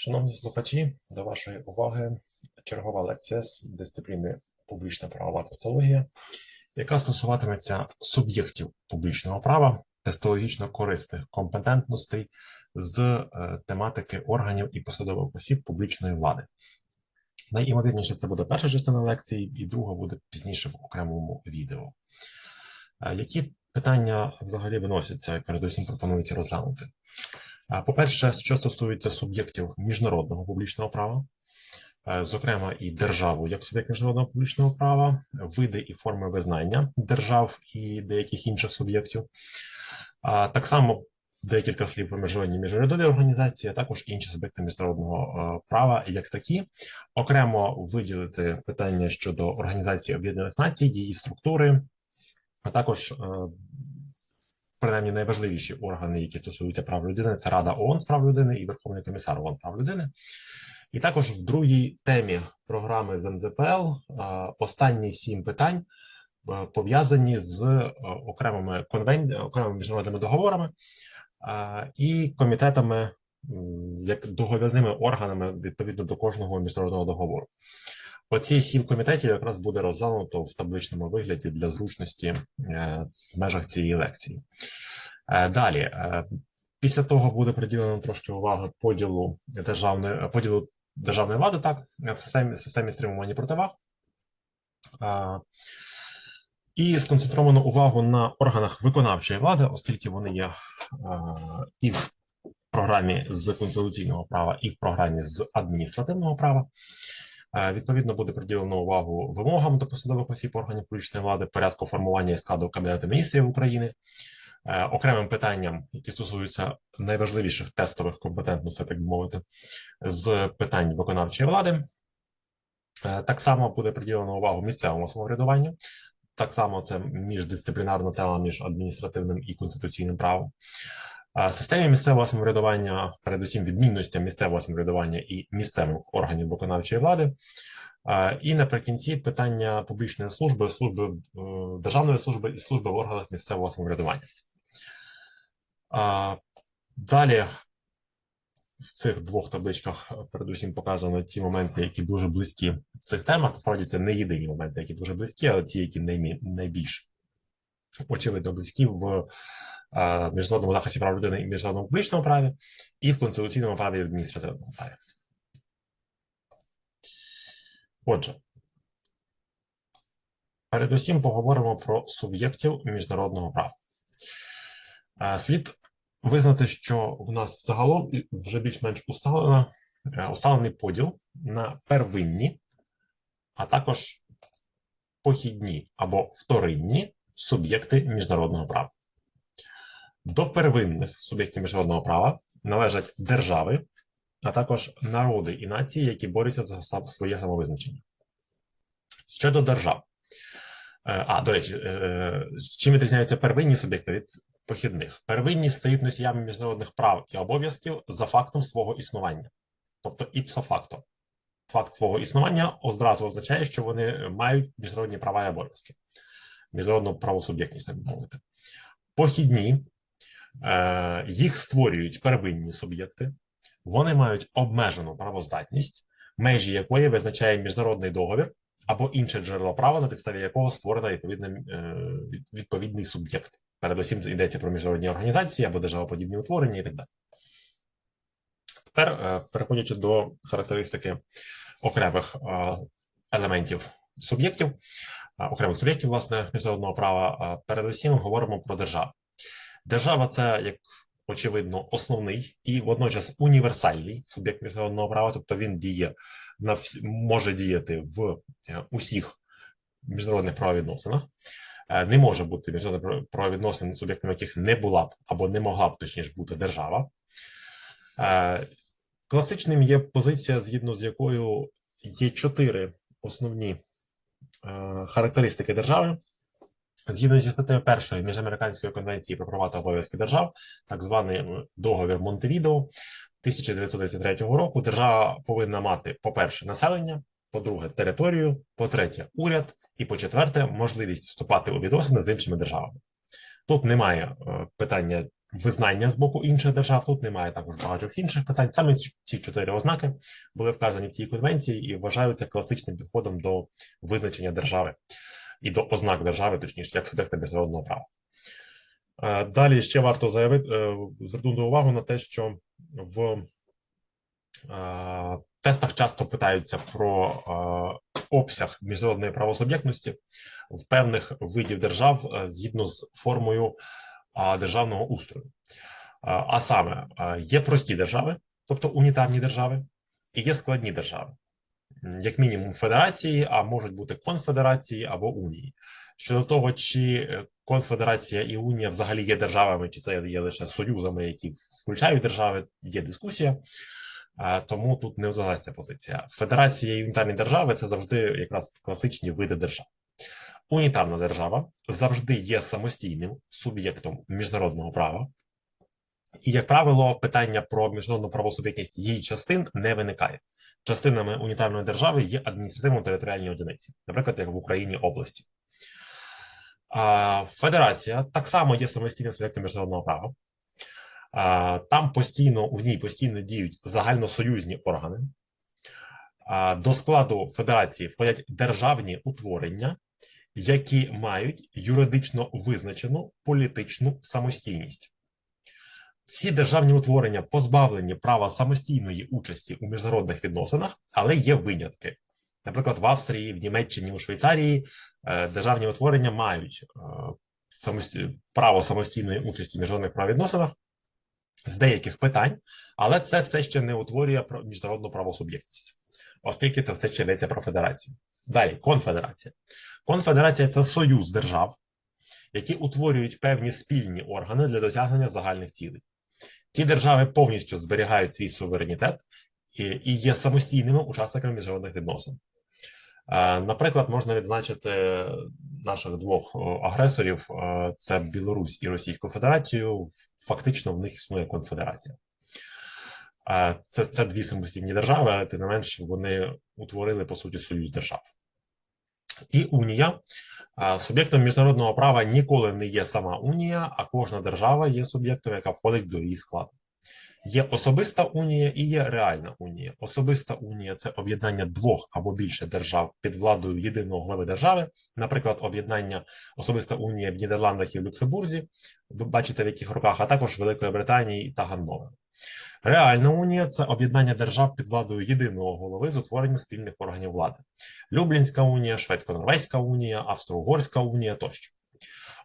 Шановні слухачі, до вашої уваги чергова лекція з дисципліни публічна правова тестологія, яка стосуватиметься суб'єктів публічного права, тестологічно корисних компетентностей з е, тематики органів і посадових осіб публічної влади. Найімовірніше, це буде перша частина лекції, і друга буде пізніше в окремому відео. Е, Які питання взагалі виносяться і передусім пропонується розглянути? По-перше, що стосується суб'єктів міжнародного публічного права, е, зокрема і державу як суб'єкт міжнародного публічного права, види і форми визнання держав і деяких інших суб'єктів. Так само декілька слів про міжнародні міжурядові організації, а також інші суб'єкти міжнародного е, права як такі. Окремо виділити питання щодо Організації Об'єднаних Націй, її структури, а також е, принаймні найважливіші органи, які стосуються прав людини, це Рада ООН з прав людини і Верховний комісар ООН з прав людини. І також в другій темі програми з МЗПЛ останні сім питань пов'язані з окремими конвен... окремими міжнародними договорами і комітетами, як договірними органами відповідно до кожного міжнародного договору. Оці сім комітетів якраз буде розглянуто в табличному вигляді для зручності е, в межах цієї лекції. Е, Далі, е, після того буде приділено трошки уваги поділу державної поділу державної влади, так в системі системі стримування противаг. І сконцентровано увагу на органах виконавчої влади, оскільки вони є і в програмі з конституційного права, і в програмі з адміністративного права. Е, Відповідно, буде приділено увагу вимогам до посадових осіб органів публічної влади, порядку формування і складу Кабінету міністрів України, е, окремим питанням, які стосуються найважливіших тестових компетентностей, так би мовити, з питань виконавчої влади. Е, Так само буде приділено увагу місцевому самоврядуванню. Так само це міждисциплінарна тема між адміністративним і конституційним правом. Системі місцевого самоврядування, передусім відмінностям місцевого самоврядування і місцевих органів виконавчої влади. І наприкінці питання публічної служби, служби е, державної служби і служби в органах місцевого самоврядування. Далі в цих двох табличках передусім показано ті моменти, які дуже близькі в цих темах. Насправді це не єдині моменти, які дуже близькі, але ті, які найбільш очевидно близькі в міжнародному захисті прав людини і міжнародному публічному праві, і в конституційному праві і адміністративному праві. Отже, передусім поговоримо про суб'єктів міжнародного права. Слід визнати, що у нас загалом вже більш-менш усталено, е, усталений поділ на первинні, а також похідні або вторинні суб'єкти міжнародного права. До первинних суб'єктів міжнародного права належать держави, а також народи і нації, які борються за своє самовизначення. Щодо держав. Е, А, до речі, е, з чим відрізняються первинні суб'єкти від похідних? Первинні стають носіями міжнародних прав і обов'язків за фактом свого існування, тобто іпсо факто. Факт свого існування одразу означає, що вони мають міжнародні права і обов'язки міжнародну правосуб'єктність, так би мовити. Похідні, е, їх створюють первинні суб'єкти, вони мають обмежену правоздатність, межі якої визначає міжнародний договір або інше джерело права, на підставі якого створено відповідний, е, відповідний суб'єкт. Передусім йдеться про міжнародні організації або державоподібні утворення і так далі. Тепер, е, переходячи до характеристики окремих елементів суб'єктів, окремих суб'єктів власне міжнародного права. Передусім говоримо про державу. Держава це як очевидно основний і водночас універсальний суб'єкт міжнародного права, тобто він діє на вс... може діяти в е, усіх міжнародних правовідносинах. Е, Не може бути міжнародних правовідносин, суб'єктом яких не була б або не могла б точніше бути держава. Е, Класичним є позиція, згідно з якою є чотири основні характеристики держави. Згідно зі статтею першої Міжамериканської конвенції про права та обов'язки держав, так званий договір Монтевідео 1933 року, держава повинна мати, по-перше, населення, по-друге, територію, по-третє, уряд, і по-четверте, можливість вступати у відносини з іншими державами. Тут немає е, питання визнання з боку інших держав. Тут немає також багатьох інших питань. Саме ці- чотири ознаки були вказані в тій конвенції і вважаються класичним підходом до визначення держави і до ознак держави, точніше, як суб'єкта міжнародного права. Е, Далі ще варто заявити, е, звернути увагу на те, що в е, тестах часто питаються про обсяг міжнародної правосуб'єктності в певних видів держав згідно з формою державного устрою. А саме, є прості держави, тобто унітарні держави, і є складні держави. Як мінімум федерації, а можуть бути конфедерації або унії. Щодо того, чи е, конфедерація і унія взагалі є державами, чи це є лише союзами, які включають держави, є дискусія. Тому тут не вдалася позиція. Федерація і унітарні держави це завжди якраз класичні види держав. Унітарна держава завжди є самостійним суб'єктом міжнародного права, і, як правило, питання про міжнародну правосуб'єктність її частин не виникає. Частинами унітарної держави є адміністративно-територіальні одиниці, наприклад, як в Україні області. Федерація так само є самостійним суб'єктом міжнародного права. Там постійно у ній постійно діють загальносоюзні органи. До складу федерації входять державні утворення, які мають юридично визначену політичну самостійність. Ці державні утворення позбавлені права самостійної участі у міжнародних відносинах, але є винятки. Наприклад, в Австрії, в Німеччині, у Швейцарії е, державні утворення мають е, право самостійної участі в міжнародних правовідносинах з деяких питань, але це все ще не утворює міжнародну правосуб'єктність, оскільки це все ще йдеться про федерацію. Далі, конфедерація. Конфедерація це союз держав, які утворюють певні спільні органи для досягнення загальних цілей. Ці держави повністю зберігають свій суверенітет і, є самостійними учасниками міжнародних відносин. Е, Наприклад, можна відзначити наших двох агресорів: е, це Білорусь і Російську Федерацію. Фактично в них існує конфедерація. Е, Це, це дві самостійні держави, але тим не менш вони утворили по суті союз держав. І Унія Суб'єктом міжнародного права ніколи не є сама Унія, а кожна держава є суб'єктом, яка входить до її складу. Є особиста унія і є реальна унія. Особиста унія це об'єднання двох або більше держав під владою єдиного глави держави, наприклад, об'єднання особиста унія в Нідерландах і в Люксембурзі, ви бачите в яких руках, а також Великої Британії та Ганновера. Реальна унія це об'єднання держав під владою єдиного голови з утворенням спільних органів влади. Люблінська унія, Шведсько-Норвезька унія, Австро-Угорська унія тощо.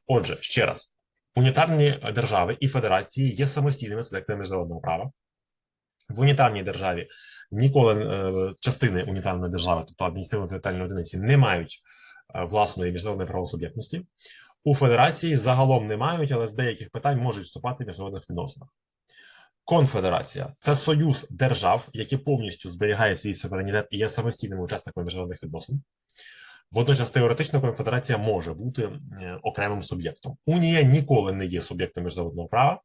Отже, ще раз, унітарні держави і федерації є самостійними суб'єктами міжнародного права. В унітарній державі ніколи е, частини унітарної держави, тобто адміністративно-територіальної одиниці, не мають е, власної міжнародної правосуб'єктності. У федерації загалом не мають, але з деяких питань можуть вступати в міжнародних відносинах. Конфедерація це союз держав, які повністю зберігають свій суверенітет і є самостійними учасниками міжнародних відносин. Водночас теоретично конфедерація може бути е, окремим суб'єктом. Унія ніколи не є суб'єктом міжнародного права.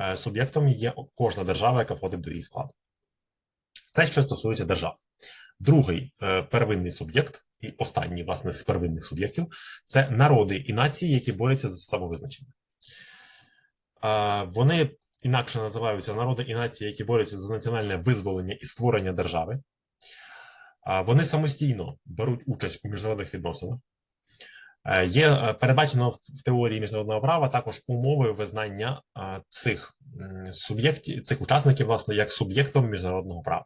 Е, Суб'єктом є кожна держава, яка входить до її складу. Це що стосується держав. Другий е, первинний суб'єкт, і останній, власне, з первинних суб'єктів це народи і нації, які борються за самовизначення. Вони інакше називаються народи і нації, які борються за національне визволення і створення держави. Вони самостійно беруть участь у міжнародних відносинах. Е, Є е, передбачено в теорії міжнародного права також умови визнання цих суб'єктів, цих учасників, власне, як суб'єктом міжнародного права.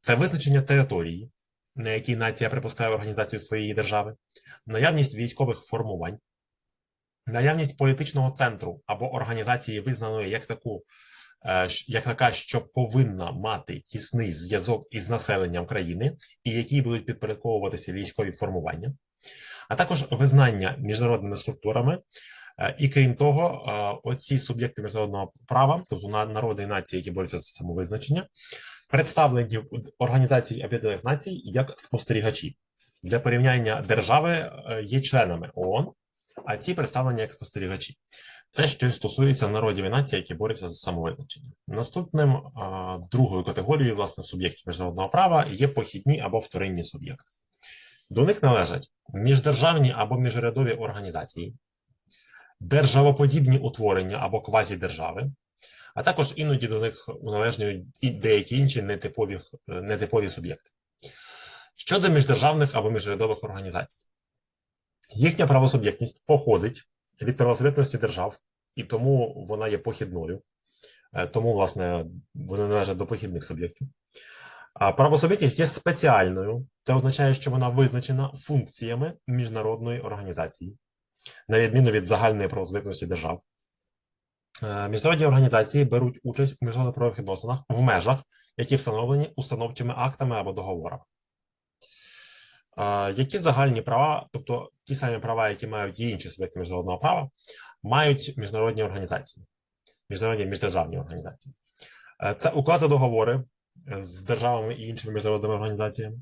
Це визначення території, на якій нація припускає організацію своєї держави, наявність військових формувань, наявність політичного центру або організації, визнаної як таку, е, як така, що повинна мати тісний зв'язок із населенням країни, і якій будуть підпорядковуватися військові формування, а також визнання міжнародними структурами. Е, І крім того, е, оці суб'єкти міжнародного права, тобто народи і нації, які борються за самовизначення, представлені в Організації Об'єднаних Націй як спостерігачі. Для порівняння держави є членами ООН, а ці представлені як спостерігачі. Це що стосується народів і націй, які борються за самовизначення. Наступним а, другою категорією власне суб'єктів міжнародного права є похідні або вторинні суб'єкти. До них належать міждержавні або міжрядові організації, державоподібні утворення або квазідержави, а також іноді до них уналежнюють і деякі інші нетипові, е, нетипові суб'єкти. Щодо міждержавних або міжрядових організацій, їхня правосуб'єктність походить від правосуб'єктності держав, і тому вона є похідною. Е, Тому, власне, вони належать до похідних суб'єктів. А правосуб'єктність є спеціальною. Це означає, що вона визначена функціями міжнародної організації, на відміну від загальної правосуб'єктності держав. Е, Міжнародні організації беруть участь у міжнародно-правових відносинах в межах, які встановлені установчими актами або договорами. Е, Які загальні права, тобто ті самі права, які мають і інші суб'єкти міжнародного права, мають міжнародні організації, міжнародні міждержавні організації. Е, Це укладати договори з державами і іншими міжнародними організаціями.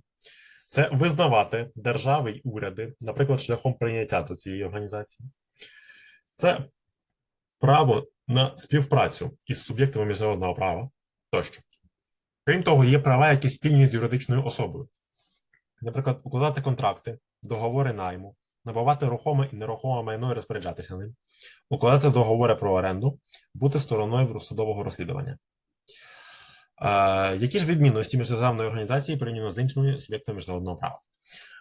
Це визнавати держави й уряди, наприклад, шляхом прийняття до цієї організації. Це право на співпрацю із суб'єктами міжнародного права тощо. Крім того, є права, які спільні з юридичною особою. Наприклад, укладати контракти, договори найму, набувати рухоме і нерухоме майно і розпоряджатися ним, укладати договори про оренду, бути стороною судового розслідування. Е, які ж відмінності міждержавної організації порівняно з іншими суб'єктами міжнародного права?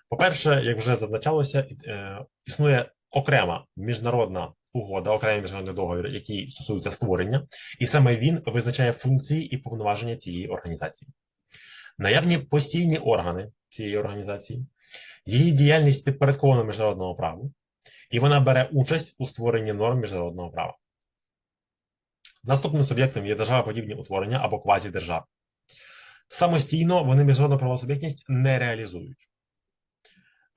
По-перше, як вже зазначалося, е, існує окрема міжнародна угода, окремий міжнародний договір, який стосується створення, і саме він визначає функції і повноваження цієї організації. Наявні постійні органи цієї організації, її діяльність підпорядкована міжнародному праву, і вона бере участь у створенні норм міжнародного права. Наступним суб'єктом є державоподібні утворення або квазідержави. Самостійно вони міжнародну правосуб'єктність не реалізують.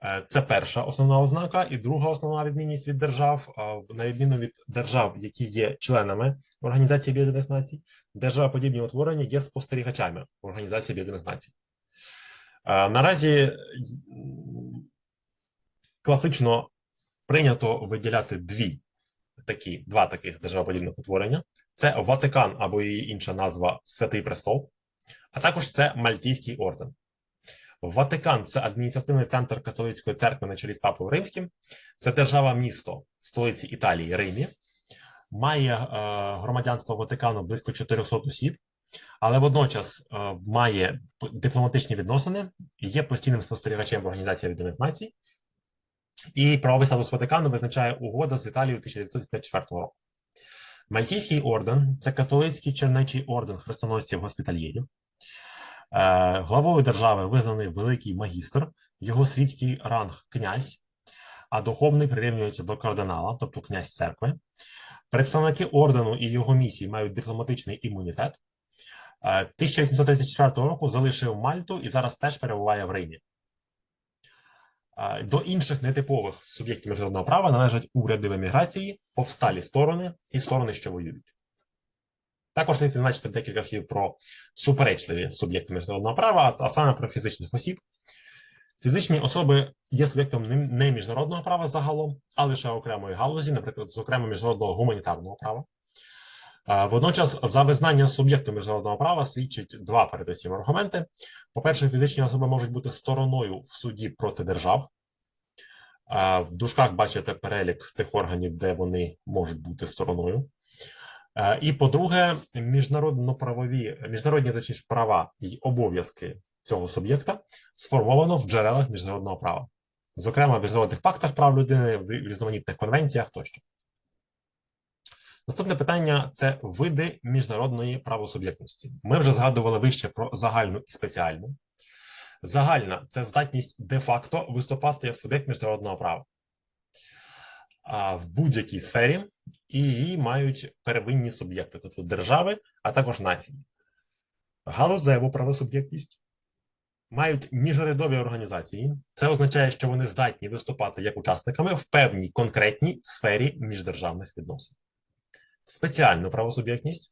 Е, Це перша основна ознака, і друга основна відмінність від держав, е, на відміну від держав, які є членами Організації Об'єднаних Націй, державоподібні утворення є спостерігачами Організації Об'єднаних Націй. Е, Наразі класично прийнято виділяти дві такі, два таких державоподібних утворення: це Ватикан або її інша назва Святий Престол, а також це Мальтійський орден. Ватикан це адміністративний центр католицької церкви на чолі з Папою Римським. Це держава-місто в столиці Італії Римі. Має е, громадянство Ватикану близько 400 осіб, але водночас е, має дипломатичні відносини, є постійним спостерігачем в Організації Об'єднаних Націй. І правовий статус Ватикану визначає угода з Італією 1954 року. Мальтійський орден це католицький чернечий орден хрестоносців госпітальєрів. Е, Главою держави визнаний великий магістр, його світський ранг князь, а духовний прирівнюється до кардинала, тобто князь церкви. Представники ордену і його місії мають дипломатичний імунітет. Е, 1834 року залишив Мальту і зараз теж перебуває в Римі. Е, До інших нетипових суб'єктів міжнародного права належать уряди в еміграції, повсталі сторони і сторони, що воюють. Також слід зазначити декілька слів про суперечливі суб'єкти міжнародного права, а саме про фізичних осіб. Фізичні особи є суб'єктом не- міжнародного права загалом, а лише окремої галузі, наприклад, зокрема міжнародного гуманітарного права. Водночас, за визнання суб'єктом міжнародного права свідчить два передусім аргументи. По-перше, фізичні особи можуть бути стороною в суді проти держав. В дужках бачите перелік тих органів, де вони можуть бути стороною. Е, І по-друге, міжнародно-правові, міжнародні точніше права і обов'язки цього суб'єкта сформовано в джерелах міжнародного права, зокрема в міжнародних пактах прав людини, в різноманітних конвенціях тощо. Наступне питання це види міжнародної правосуб'єктності. Ми вже згадували вище про загальну і спеціальну. Загальна це здатність де-факто виступати як суб'єкт міжнародного права в будь-якій сфері, і її мають первинні суб'єкти, тобто держави, а також нації. Галузеву правосуб'єктність мають міжурядові організації. Це означає, що вони здатні виступати як учасниками в певній конкретній сфері міждержавних відносин. Спеціальну правосуб'єктність,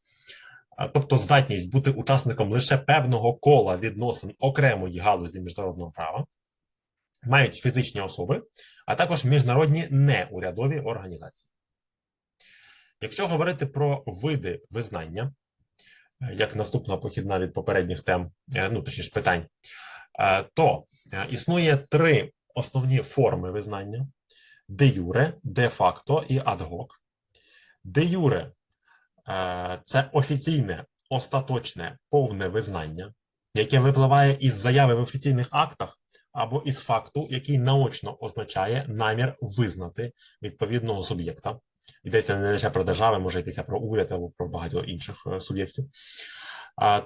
тобто здатність бути учасником лише певного кола відносин окремої галузі міжнародного права, мають фізичні особи, а також міжнародні неурядові організації. Якщо говорити про види визнання, е, як наступна похідна від попередніх тем, е, ну точніше питань, е, то існує три основні форми визнання: де юре, де факто і адгок. Де юре це офіційне, остаточне, повне визнання, яке випливає із заяви в офіційних актах або із факту, який наочно означає намір визнати відповідного суб'єкта. Йдеться не лише про держави, може йтися про уряд або про багато інших е, суб'єктів.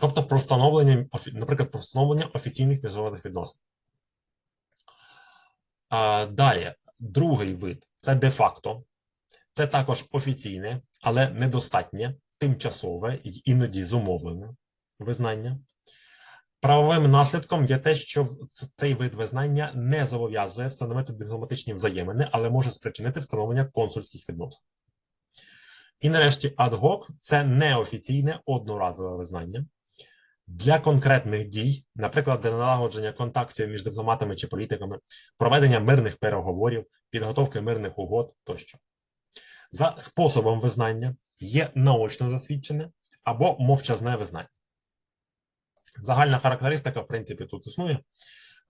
Тобто про встановлення, наприклад, про встановлення офіційних міжнародних відносин. Далі, другий вид це де-факто. Це також офіційне, але недостатнє, тимчасове і іноді зумовлене визнання. Правовим наслідком є те, що цей вид визнання не зобов'язує встановити дипломатичні взаємини, але може спричинити встановлення консульських відносин. І нарешті ad-hoc – це неофіційне одноразове визнання для конкретних дій, наприклад, для налагодження контактів між дипломатами чи політиками, проведення мирних переговорів, підготовки мирних угод тощо. За способом визнання є наочно засвідчене або мовчазне визнання. Загальна характеристика, в принципі, тут існує.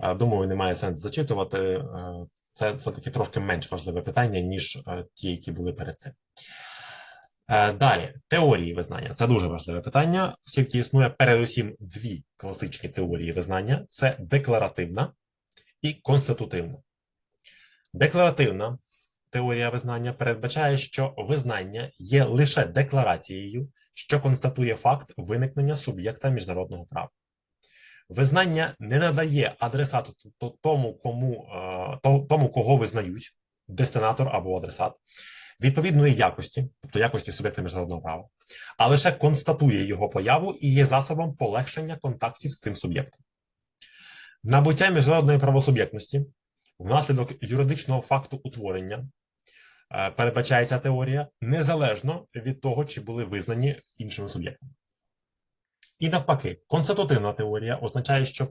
Е, Думаю, немає сенсу зачитувати. Е, Це все-таки трошки менш важливе питання, ніж е, ті, які були перед цим. Далі, теорії визнання. Це дуже важливе питання, оскільки існує передусім дві класичні теорії визнання: це декларативна і конститутивна. Декларативна теорія визнання передбачає, що визнання є лише декларацією, що констатує факт виникнення суб'єкта міжнародного права. Визнання не надає адресату тому, кому, е, тому, кого визнають, дестинатор або адресат, відповідної якості, тобто якості суб'єкта міжнародного права, а лише констатує його появу і є засобом полегшення контактів з цим суб'єктом. Набуття міжнародної правосуб'єктності внаслідок юридичного факту утворення е, передбачається теорія незалежно від того, чи були визнані іншими суб'єктами. І навпаки, конститутивна теорія означає, що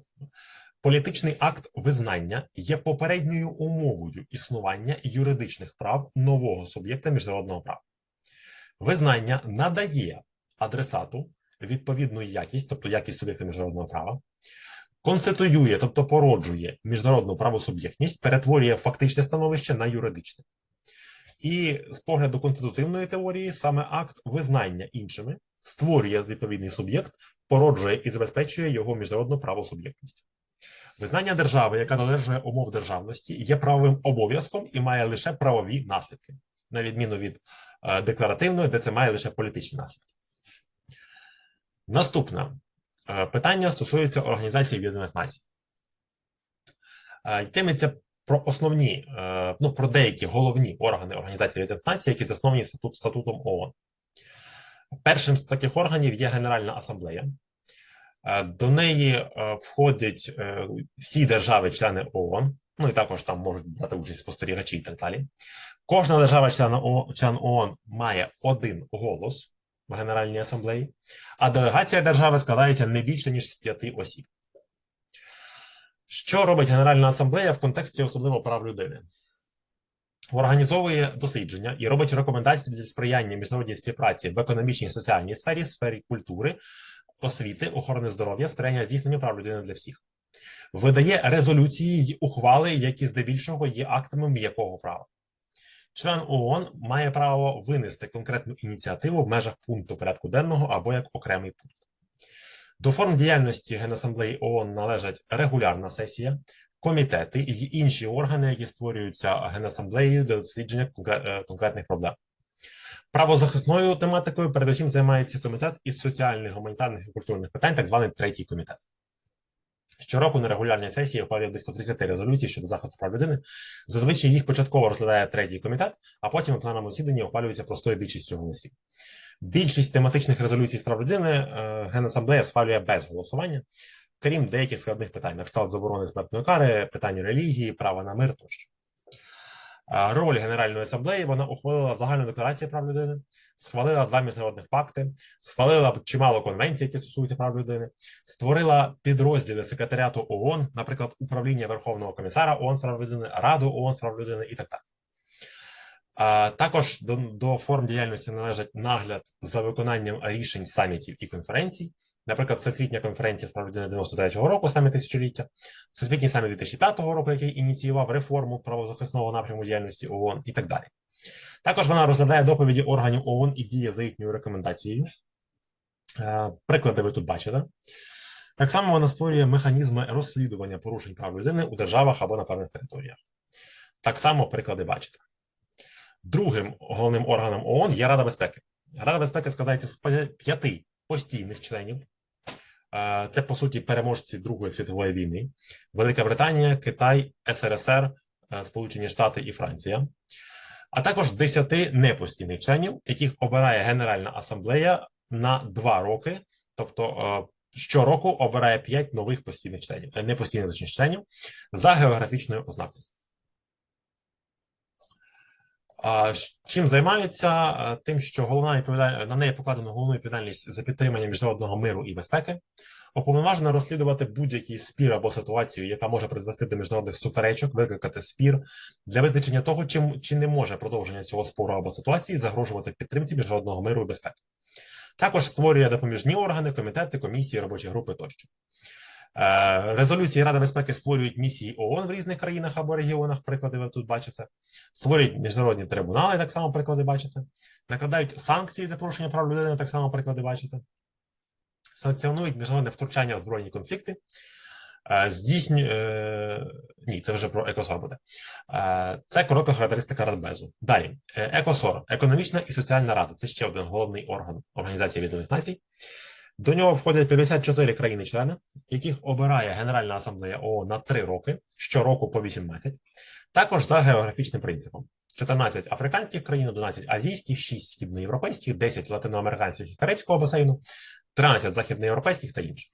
політичний акт визнання є попередньою умовою існування юридичних прав нового суб'єкта міжнародного права. Визнання надає адресату відповідну якість, тобто якість суб'єкта міжнародного права, конституює, тобто породжує міжнародну правосуб'єктність, перетворює фактичне становище на юридичне. І з погляду конститутивної теорії, саме акт визнання іншими створює відповідний суб'єкт, породжує і забезпечує його міжнародну правосуб'єктність. Визнання держави, яка додержує умов державності, є правовим обов'язком і має лише правові наслідки, на відміну від е, декларативної, де це має лише політичні наслідки. Наступне е, питання стосується Організації Об'єднаних Націй. Е, Йтиметься про основні, е, ну про деякі головні органи Організації Націй, які засновані статут, статутом ООН. Першим з таких органів є Генеральна асамблея. Е, До неї е, входять всі держави-члени ООН, ну і також там можуть брати участь спостерігачі і так далі. Кожна держава-член ООН, член ООН має один голос в Генеральній асамблеї, а делегація держави складається не більше ніж з п'яти осіб. Що робить Генеральна асамблея в контексті особливо прав людини? Організовує дослідження і робить рекомендації для сприяння міжнародній співпраці в економічній і соціальній сфері, сфері культури, освіти, охорони здоров'я, сприяння здійсненню прав людини для всіх. Видає резолюції й ухвали, які здебільшого є актами м'якого права. Член ООН має право винести конкретну ініціативу в межах пункту порядку денного або як окремий пункт. До форм діяльності Генасамблеї ООН належать регулярна сесія, комітети і інші органи, які створюються Генасамблеєю для дослідження е, конкретних проблем. Правозахисною тематикою передусім займається комітет із соціальних, гуманітарних і культурних питань, так званий третій комітет. Щороку на регулярній сесії ухвалює близько 30 резолюцій щодо захисту прав людини. Зазвичай їх початково розглядає третій комітет, а потім на пленарному засіданні ухвалюється простою більшістю голосів. Більшість тематичних резолюцій з прав людини е, Генасамблея схвалює без голосування, крім деяких складних питань, на кшталт заборони смертної кари, питання релігії, права на мир тощо. Е, Роль Генеральної асамблеї вона ухвалила загальну декларацію прав людини, схвалила два міжнародних пакти, схвалила чимало конвенцій, які стосуються прав людини, створила підрозділи секретаріату ООН, наприклад, управління Верховного комісара ООН з прав людини, Раду ООН з прав людини і так далі. Також до, до форм діяльності належать нагляд за виконанням рішень самітів і конференцій, Наприклад, Всесвітня конференція з прав людини 93-го року, саме тисячоліття, Всесвітній саміт 2005 року, який ініціював реформу правозахисного напряму діяльності ООН і так далі. Також вона розглядає доповіді органів ООН і діє за їхньою рекомендацією. Е, Приклади ви тут бачите. Так само вона створює механізми розслідування порушень прав людини у державах або на певних територіях. Так само приклади бачите. Другим головним органом ООН є Рада безпеки. Рада безпеки складається з п'я- п'яти постійних членів. Це, по суті, переможці Другої світової війни: Велика Британія, Китай, СРСР, е, Сполучені Штати і Франція, а також десяти непостійних членів, яких обирає Генеральна асамблея на два роки, тобто е, щороку обирає п'ять нових постійних членів, е, непостійних членів за географічною ознакою. Чим займаються? А, Тим, що головна відповідальність на неї покладено головну відповідальність за підтримання міжнародного миру і безпеки, уповноважена розслідувати будь-який спір або ситуацію, яка може призвести до міжнародних суперечок, викликати спір для визначення того, чим чи не може продовження цього спору або ситуації загрожувати підтримці міжнародного миру і безпеки. Також створює допоміжні органи, комітети, комісії, робочі групи тощо. Е, Резолюції Ради безпеки створюють місії ООН в різних країнах або регіонах. Приклади ви тут бачите. Створюють міжнародні трибунали, так само приклади бачите. Накладають санкції за порушення прав людини, так само приклади бачите. Санкціонують міжнародне втручання в збройні конфлікти. Е, Здійснюють. Е, ні, це вже про ЕКОСОР буде. Це коротка характеристика Радбезу. Далі, ЕКОСОР, економічна і соціальна рада. Це ще один головний орган Організації Об'єднаних Націй. До нього входять 54 країни-члени, яких обирає Генеральна асамблея ООН на 3 роки, щороку по 18, також за географічним принципом. 14 африканських країн, 11 азійських, 6 східноєвропейських, 10 латиноамериканських і карибського басейну, 13 західноєвропейських та інших.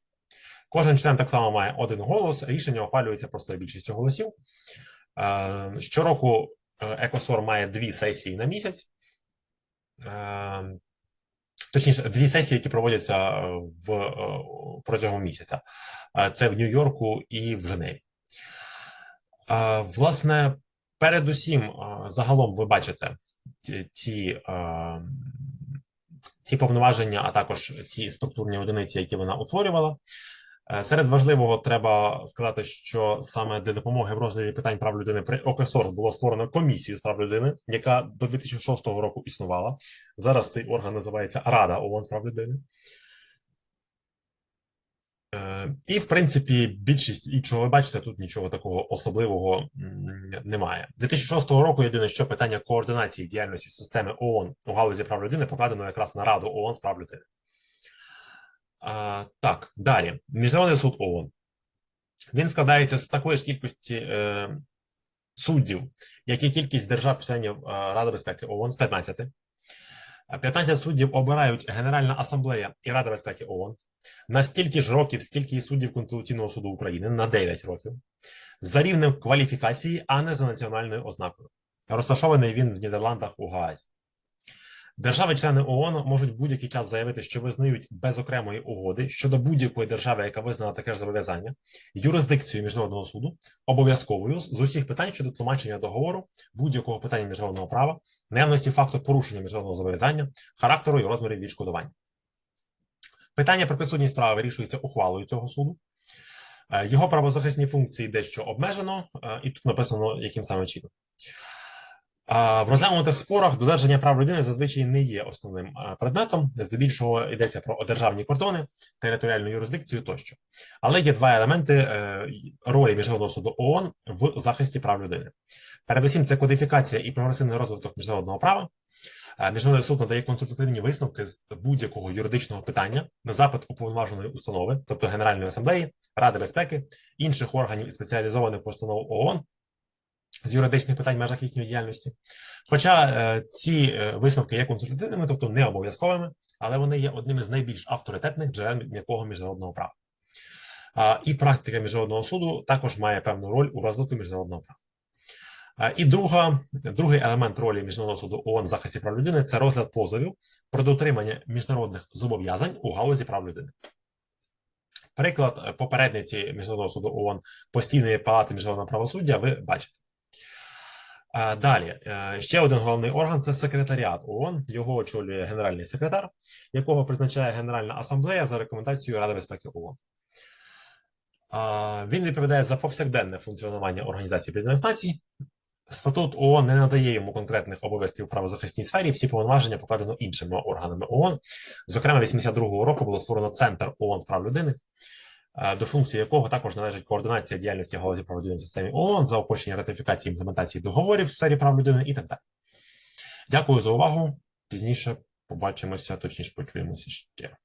Кожен член так само має один голос, рішення ухвалюється простою більшістю голосів. Е, Щороку е, ЕКОСОР має дві сесії на місяць. Точніше, дві сесії, які проводяться е, в е, протягом місяця. Е, Це в Нью-Йорку і в Женеві. Власне, передусім, загалом ви бачите ці, ті повноваження, а також ті структурні одиниці, які вона утворювала. Е, Серед важливого треба сказати, що саме для допомоги в розгляді питань прав людини при ОКСОР було створено комісію з прав людини, яка до 2006 року існувала. Зараз цей орган називається Рада ООН з прав людини. Е, І, в принципі, більшість іншого ви бачите, тут нічого такого особливого немає. 2006 року єдине, що питання координації діяльності системи ООН у галузі прав людини покладено якраз на Раду ООН з прав людини. А, так, далі. Міжнародний суд ООН. Він складається з такої ж кількості е, суддів, як і кількість держав-членів е, Ради безпеки ООН з 15. 15 суддів обирають Генеральна асамблея і Рада безпеки ООН на стільки ж років, скільки і суддів Конституційного суду України, на 9 років, за рівнем кваліфікації, а не за національною ознакою. Розташований він в Нідерландах у Гаазі. Держави-члени ООН можуть будь-який час заявити, що визнають без окремої угоди щодо будь-якої держави, яка визнала таке ж зобов'язання, юрисдикцію міжнародного суду обов'язковою з усіх питань щодо тлумачення договору, будь-якого питання міжнародного права, наявності факту порушення міжнародного зобов'язання, характеру і розмірів відшкодування. Питання про підсудність справи вирішується ухвалою цього суду. Е, Його правозахисні функції дещо обмежено, е, і тут написано, яким саме чином. В розглянутих спорах додержання прав людини зазвичай не є основним предметом. Здебільшого йдеться про державні кордони, територіальну юрисдикцію тощо. Але є два елементи е, ролі Міжнародного суду ООН в захисті прав людини. Передусім, це кодифікація і прогресивний розвиток міжнародного права. Е, Міжнародний суд надає консультативні висновки з будь-якого юридичного питання на запит уповноваженої установи, тобто Генеральної асамблеї, Ради безпеки, інших органів і спеціалізованих установ ООН з юридичних питань в межах їхньої діяльності. Хоча е, ці е, висновки є консультативними, тобто не обов'язковими, але вони є одним із найбільш авторитетних джерел м'якого міжнародного права. І практика міжнародного суду також має певну роль у розвитку міжнародного права. І друга, другий елемент ролі Міжнародного суду ООН в захисті прав людини це розгляд позовів про дотримання міжнародних зобов'язань у галузі прав людини. Приклад е, попередниці Міжнародного суду ООН постійної палати міжнародного правосуддя ви бачите. Далі, е, ще один головний орган це секретаріат ООН. Його очолює генеральний секретар, якого призначає Генеральна асамблея за рекомендацією Ради безпеки ООН. Він відповідає за повсякденне функціонування Організації Об'єднаних Націй. Статут ООН не надає йому конкретних обов'язків у правозахисній сфері. Всі повноваження покладено іншими органами ООН. Зокрема, 82-го року було створено Центр ООН з прав людини, до функції якого також належить координація діяльності галузі прав людини в системі ООН, заохочення ратифікації імплементації договорів в сфері прав людини і так далі. Дякую за увагу. Пізніше побачимося, точніше почуємося ще.